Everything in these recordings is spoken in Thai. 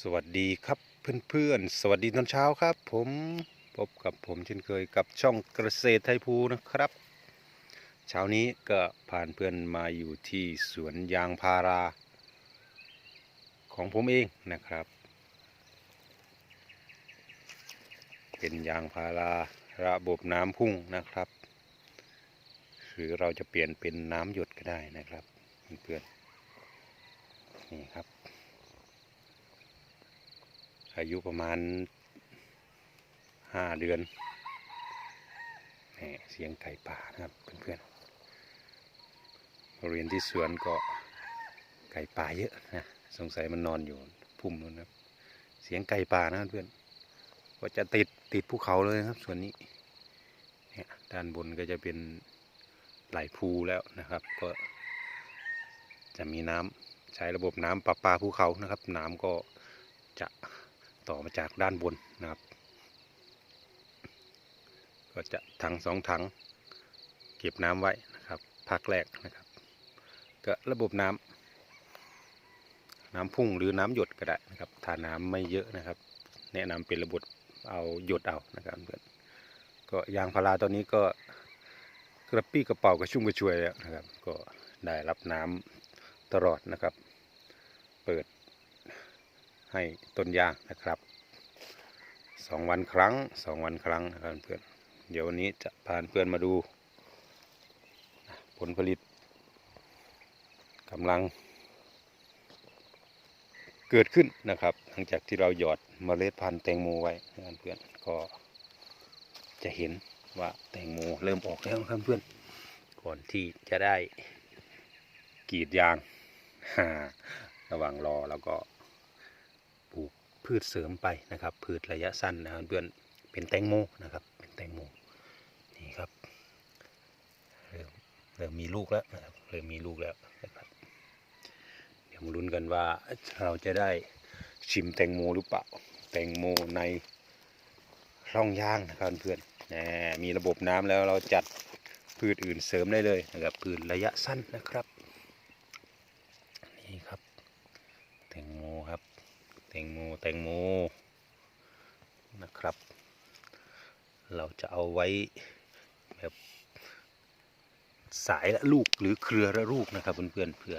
สวัสดีครับเพื่อนๆ สวัสดีตอนเช้าครับ ผมพบกับผมเช่นเคยกับช่องเกษตรไทยภูนะครับ เช้านี้ก็ผ่านเพื่อนมาอยู่ที่สวนยางพารา ของผมเองนะครับ เป็นยางพาราระบบน้ำพุ่งนะครับ หรือเราจะเปลี่ยนเป็นน้ำหยดก็ได้นะครับ เพื่อนๆนี่ครับ อายุประมาณห้าเดือนนี่เสียงไก่ป่านะครับเพื่อนๆมาเรียนที่สวนก็ไก่ป่าเยอะนะสงสัยมันนอนอยู่พุ่มนู้นะครับ เสียงไก่ป่านะเพื่อนก็จะติดติดภูเขาเลยนะครับส่วนนี้เนี่ยด้านบนก็จะเป็นไหลภูแล้วนะครับ ก็จะมีน้ำใช้ระบบน้ำประปาภูเขานะครับ น้ำก็จะ ต่อมาจากด้านบนนะครับ ก็จะถังสองถัง เก็บน้ำไว้นะครับพักแรกนะครับ ก็ระบบน้ำน้ำพุ่งหรือน้ำหยดก็ได้นะครับถ้าน้ำไม่เยอะนะครับ แนะนำเป็นระบบเอาหยดเอานะครับเพื่อนก็ยางพาราตอนนี้ก็กระปี้กระเป๋ากระชุ่มกระชวยแล้วนะครับ ก็ได้รับน้ำตลอดนะครับ เปิด ให้ต้นยางนะครับสองวันครั้งสองวันครั้งนะครับเพื่อนเดี๋ยววันนี้จะพาเพื่อนมาดู ผลผลิตกำลัง เกิดขึ้นนะครับ หลังจากที่เราหยอดเมล็ดพันธุ์แตงโมไว้นะครับเพื่อนก็จะเห็นว่าแตงโมเริ่มออกแล้วครับเพื่อนก่อนที่จะได้กรีดยางระหว่างรอแล้วก็ พืชเสริมไปนะครับ พืชระยะสั้นนะครับเพื่อนเป็นแตงโมนะครับ เป็นแตงโมนี่ครับเริ่มเริ่มมีลูกแล้วนะครับเริ่มมีลูกแล้วนะครับเดี๋ยวมาลุ้นกันว่าเราจะได้ชิมแตงโมหรือเปล่าแตงโมในร่องย่างนะครับเพื่อนมมีระบบน้ำแล้วเราจัดพืชอื่นเสริมได้เลยนะครับพืชระยะสั้นนะครับนี่ครับ แตงโมครับ แตงโมแตงโมนะครับ เราจะเอาไว้แบบสายละลูกหรือเครือละลูกนะครับเพื่อนๆเพื่อ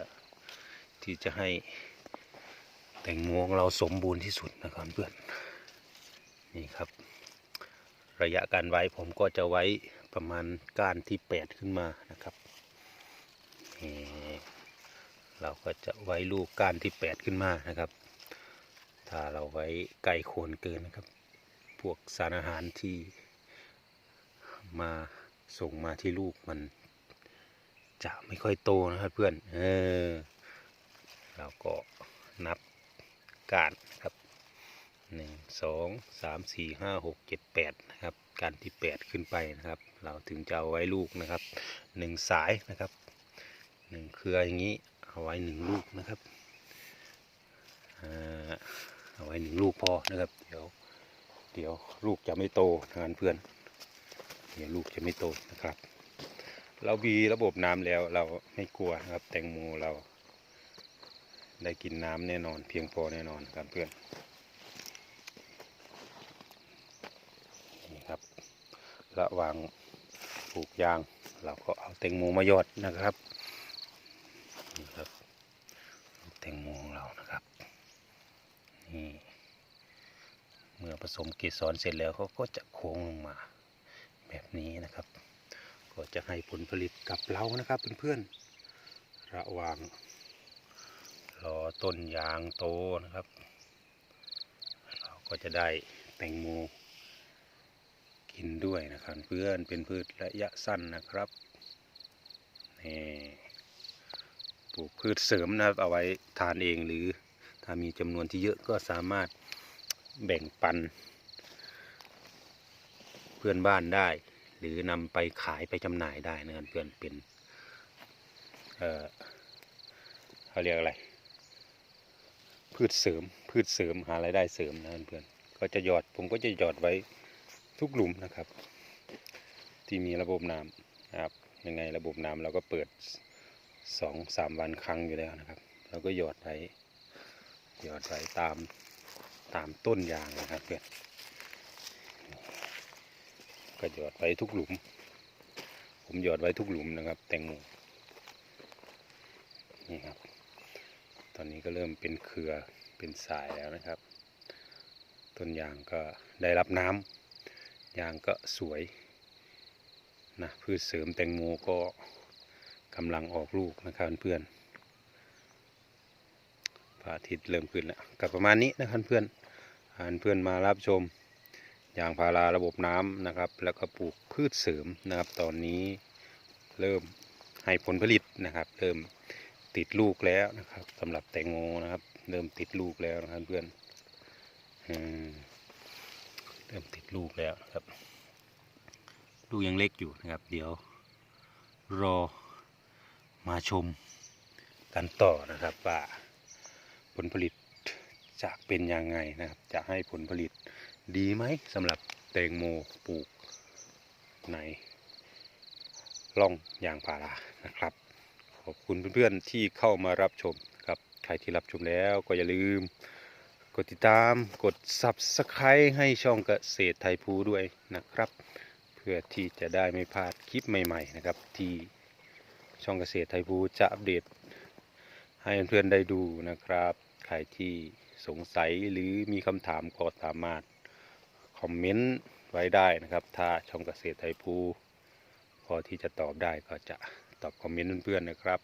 ที่จะให้แตงโมของเราสมบูรณ์ที่สุดนะครับเพื่อนนี่ครับ ระยะการไว้ผมก็จะไว้ประมาณก้านที่แปดขึ้นมานะครับนี่เราก็จะไว้ลูกก้านที่แปดขึ้นมานะครับาเราไว้ไกลโคนเกินนะครับ พวกสารอาหารที่มาส่งมาที่ลูกมันจะไม่ค่อยโตนะครับเพื่อน เออ เราก็นับกานนะครับหนึ่งสองสามสี่ห้าหกเจ็ดแปดนะครับ การที่แปดขึ้นไปนะครับ เราถึงจะเอาไว้ลูกนะครับหนึ่งสายนะครับหนึ่งเครืออย่างนี้เอาไว้หนึ่งลูกนะครับอ่า เอาไว้หนึ่งลูกพอนะครับ เดี๋ยว เดี๋ยวลูกจะไม่โตนเพื่อนเดี๋ยวลูกจะไม่โตนะครับ เรามีระบบน้ำแล้วเราไม่กลัวนะครับ แตงโมเรา ได้กินน้ำแน่นอน เพียงพอแน่นอนครับเพื่อนนี่ครับระหว่างปลูกยาง เราก็เอาแตงโมมายอดนะครับ นี่ครับลูกแตงโมของเรานะครับ นี่ เมื่อผสมเกสรเสร็จแล้วเขาก็จะโค้งลงมา แบบนี้นะครับ ก็จะให้ผลผลิตกับเรานะครับเพื่อนๆระว่างรอต้นยางโตนะครับ เราก็จะได้แตงโมกินด้วยนะครับเพื่อนเป็นพืชระยะสั้นนะครับนี่ปลูกพืชเสริมนะครับเอาไว้ทานเองหรือ ถ้ามีจำนวนที่เยอะก็สามารถแบ่งปัน เพื่อนบ้านได้ หรือนำไปขายไปจำหน่ายได้นะครับเพื่อนเป็นเอ่อเขาเรียกอะไร พืชเสริมพืชเสริมหารายได้เสริมนะเพื่อนก็จะหยอดผมก็จะหยอดไว้ทุกหลุมนะครับ ที่มีระบบน้ำนะครับยังไงระบบน้ำเราก็เปิดสองสามวันครั้งอยู่แล้วนะครับ เราก็หยอดไว้ หยอดไว้ตามตามต้นยางนะครับเพื่อนก็หยอดไว้ทุกหลุม ผมหยอดไว้ทุกหลุมนะครับ แตงโมนี่ครับ ตอนนี้ก็เริ่มเป็นเครือเป็นสายแล้วนะครับ ต้นยางก็ได้รับน้ำยางก็สวยนะพืชเสริมแตงโมก็กำลังออกลูกนะครับเพื่อน ระอาทิตย์เริ่มขึ้นแล้วกับประมาณนี้นะครับเพื่อนอ่านเพื่อนมารับชมยางพาราระบบน้ำนะครับ แล้วก็ปลูกพืชเสริมนะครับ ตอนนี้เริ่มให้ผลผลิตนะครับ เริ่มติดลูกแล้วนะครับสำหรับแตงโมนะครับ เริ่มติดลูกแล้วนะครับเพื่อนเริ่มติดลูกแล้วครับ ลูกยังเล็กอยู่นะครับ เดี๋ยวรอมาชมกันต่อนะครับว่า ผลผลิตจะเป็นยังไงนะครับ จะให้ผลผลิตดีไหมสำหรับแตงโมปลูกในร่องยางพารานะครับ ขอบคุณเพื่อนๆที่เข้ามารับชมครับใครที่รับชมแล้วก็อย่าลืม กดติดตามกด Subscribe ให้ช่องเกษตรไทยภูด้วยนะครับ เพื่อที่จะได้ไม่พลาดคลิปใหม่ๆนะครับที่ช่องเกษตรไทยภูจะอัปเดตให้เพื่อนๆได้ดูนะครับ ใครที่สงสัยหรือมีคำถามก็สามารถคอมเมนต์ไว้ได้นะครับ ถ้าช่องเกษตรไทยภูพอที่จะตอบได้ก็จะตอบคอมเมนต์เพื่อนๆนะครับ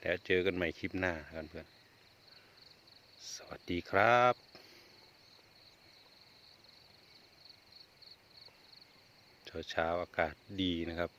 แล้วเจอกันใหม่คลิปหน้าเพื่อน สวัสดีครับเช้าๆอากาศดีนะครับ